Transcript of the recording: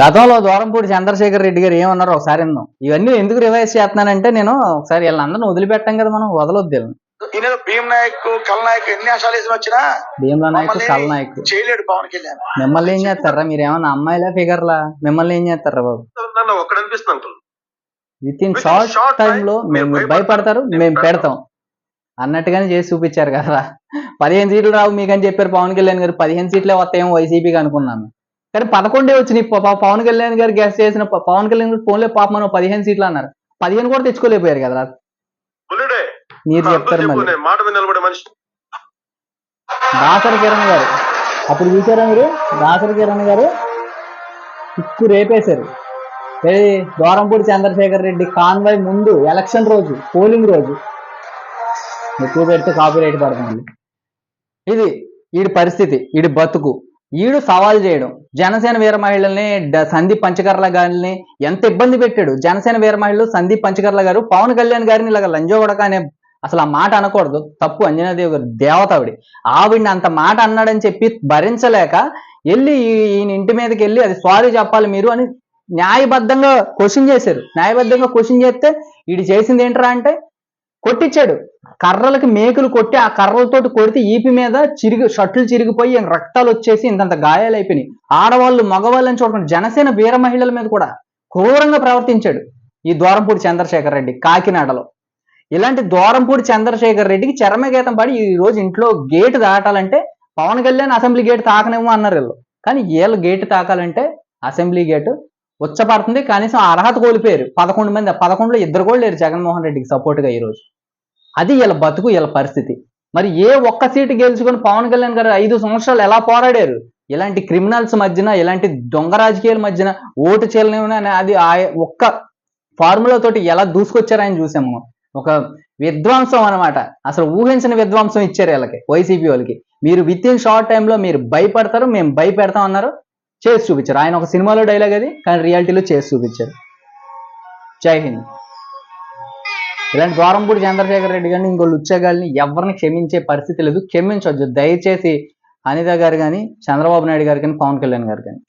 గతంలో దూరంపూడి చంద్రశేఖర్ రెడ్డి గారు ఏమన్నారో ఒకసారి విందాం. ఇవన్నీ ఎందుకు రివైజ్ చేస్తున్నానంటే నేను ఒకసారి వీళ్ళందరినీ వదిలిపెట్టాం కదా మనం వదలొద్దు వీళ్ళని. ఈయన భీమ్ నాయక్ కల్ నాయక్ ఎన్ని ఆశాలు వేసిన వచ్చినా భీమ్లా నాయక్ మమ్మల్ని కల్ నాయక్. చేయలేడు పవన్ కళ్యాణ్. మిమ్మల్ని ఏం చేస్తారా? మీరు ఏమన్నా అమ్మాయిలా ఫిగర్లా? మిమ్మల్ని ఏం చేస్తారా బాబు? నన్ను అనిపిస్తుంది with in short short time లో మేము భయపడతారు. భయపడతాం, మేము పెడతాం. అన్నట్టుగానే చేసి చూపించారు కదా పదిహేను సీట్లు రావు మీకు అని చెప్పారు పవన్ కళ్యాణ్ గారు. పదిహేను సీట్లే వస్తాయేమో వైసీపీకి అనుకున్నాను. కానీ పదకొండే వచ్చినాయి. పవన్ కళ్యాణ్ గారు గెస్ట్ చేసిన పవన్ కళ్యాణ్ గారు ఫోన్లే పాప మనం పదిహేను సీట్లు అన్నారు. పదిహేను కూడా తెచ్చుకోలేకపోయారు కదా మీరు చెప్తారు చెప్పు మళ్ళీ నేను మాట మీద నిలబడే మనిషి దాసరి కిరణ్ గారు. అప్పుడు చూసారా మీరు? దాసరి కిరణ్ గారు చిక్కు రేపేశారు. దూరంపూడి చంద్రశేఖర్ రెడ్డి కాన్వాయ్ ముందు ఎలక్షన్ రోజు పోలింగ్ రోజు. ఎక్కువ పెడితే కాపీ రైట్ పడుతుంది. ఇది ఈడి పరిస్థితి ఈడి బతుకు. ఈడు సవాల్ చేయడం. జనసేన వీర మహిళల్ని సందీప్ పంచకర్ల గారిని ఎంత ఇబ్బంది పెట్టాడు. జనసేన వీర మహిళలు సందీప్ పంచకర్ల గారు పవన్ కళ్యాణ్ గారిని ఇలాగ లంజోగొడక అనే అసలు ఆ మాట అనకూడదు. తప్పు అంజనాదేవి గారు దేవత ఆవిడ. ఆవిడ్ని అంత మాట అన్నాడని చెప్పి భరించలేక వెళ్ళి ఈయన ఇంటి మీదకి వెళ్ళి అది సారీ చెప్పాలి మీరు అని న్యాయబద్ధంగా క్వశ్చన్ చేశారు. న్యాయబద్ధంగా క్వశ్చన్ చేస్తే వీడు చేసింది ఏంట్రా అంటే కొట్టించాడు. కర్రలకి మేకులు కొట్టి ఆ కర్రలతోటి కొడితే ఈపి మీద చిరిగి షట్లు చిరిగిపోయి రక్తాలు వచ్చేసి ఇంతంత గాయాలు అయిపోయినాయి. ఆడవాళ్ళు మగవాళ్ళని చూడకుండా జనసేన వీర మహిళల మీద కూడా క్రూరంగా ప్రవర్తించాడు ఈ ద్వారంపూడి చంద్రశేఖర్ రెడ్డి కాకినాడలో. ఇలాంటి ద్వారంపూడి చంద్రశేఖర్ రెడ్డికి చరమగీతం పడి ఈ రోజు ఇంట్లో గేటు దాటాలంటే పవన్ కళ్యాణ్ అసెంబ్లీ గేట్ తాకనేమో అన్నారు వీళ్ళు. కానీ వీళ్ళు గేటు తాకాలంటే అసెంబ్లీ గేటు ఉచ్చపడుతుంది. కనీసం అర్హత కోల్పోయారు. పదకొండు మంది పదకొండులో ఇద్దరు కూడా లేరు జగన్మోహన్ రెడ్డికి సపోర్ట్గా ఈరోజు అది వీళ్ళ బతుకు వీళ్ళ పరిస్థితి. మరి ఏ ఒక్క సీటు గెలుచుకొని పవన్ కళ్యాణ్ గారు ఐదు సంవత్సరాలు ఎలా పోరాడారు? ఇలాంటి క్రిమినల్స్ మధ్యన ఇలాంటి దొంగ రాజకీయాల మధ్యన ఓటు చేయలేమని అది ఆ ఒక్క ఫార్ములా తోటి ఎలా దూసుకొచ్చారని చూసాము. ఒక విధ్వంసం అన్నమాట. అసలు ఊహించిన విధ్వంసం ఇచ్చారు వీళ్ళకి వైసీపీ వాళ్ళకి. మీరు విత్ ఇన్ షార్ట్ టైంలో మీరు భయపడతారు మేము భయపెడతాం అన్నారు చేసి చూపించారు. ఆయన ఒక సినిమాలో డైలాగ్ అది కానీ రియాలిటీలో చేసి చూపించారు. జై హింద్. ఇలాంటి గోరంపూడి చంద్రశేఖర్ రెడ్డి గారిని ఇంకోళ్ళు ఉచ్చగాళ్ళని ఎవరిని క్షమించే పరిస్థితి లేదు. క్షమించవచ్చు దయచేసి అనిత గారు కానీ చంద్రబాబు నాయుడు గారు కానీ పవన్ కళ్యాణ్ గారు కానీ